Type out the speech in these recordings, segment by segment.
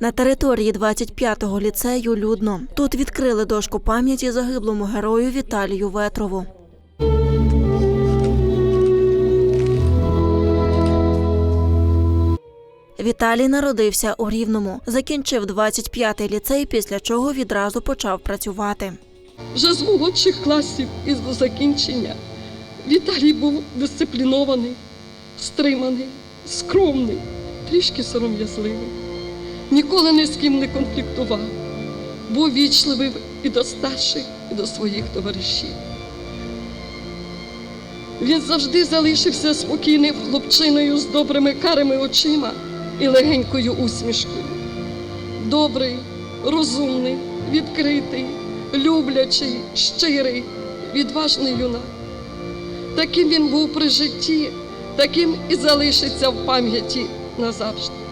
На території 25-го ліцею людно. Тут відкрили дошку пам'яті загиблому герою Віталію Ветрову. Віталій народився у Рівному, закінчив 25-й ліцей, після чого відразу почав працювати. Вже з молодших класів і до закінчення Віталій був дисциплінований, стриманий, скромний, трішки сором'язливий. Ніколи ні з ким не конфліктував, був вічливий і до старших, і до своїх товаришів. Він завжди залишився спокійним хлопчиною з добрими карими очима і легенькою усмішкою. Добрий, розумний, відкритий, люблячий, щирий, відважний юнак. Таким він був при житті, таким і залишиться в пам'яті назавжди.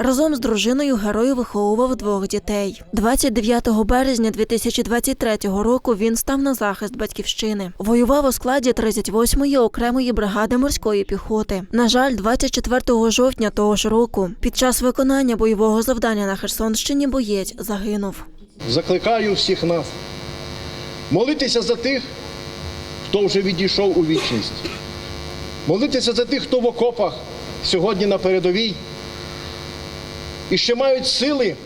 Разом з дружиною герой виховував двох дітей. 29 березня 2023 року він став на захист батьківщини. Воював у складі 38-ї окремої бригади морської піхоти. На жаль, 24 жовтня того ж року, під час виконання бойового завдання на Херсонщині, боєць загинув. закликаю всіх нас молитися за тих, хто вже відійшов у вічність. Молитися за тих, хто в окопах сьогодні на передовій і ще мають сили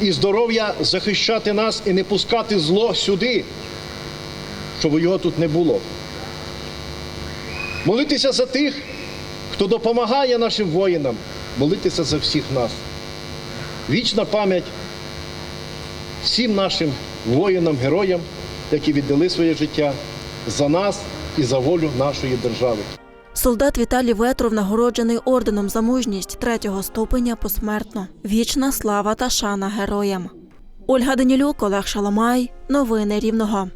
і здоров'я захищати нас і не пускати зло сюди, щоб його тут не було. Молитися за тих, хто допомагає нашим воїнам, молитися за всіх нас. Вічна пам'ять всім нашим воїнам, героям, які віддали своє життя за нас і за волю нашої держави. Солдат Віталій Ветров нагороджений орденом за мужність третього ступеня посмертно. Вічна слава та шана героям. Ольга Данілюк, Олег Шаламай. Новини Рівного.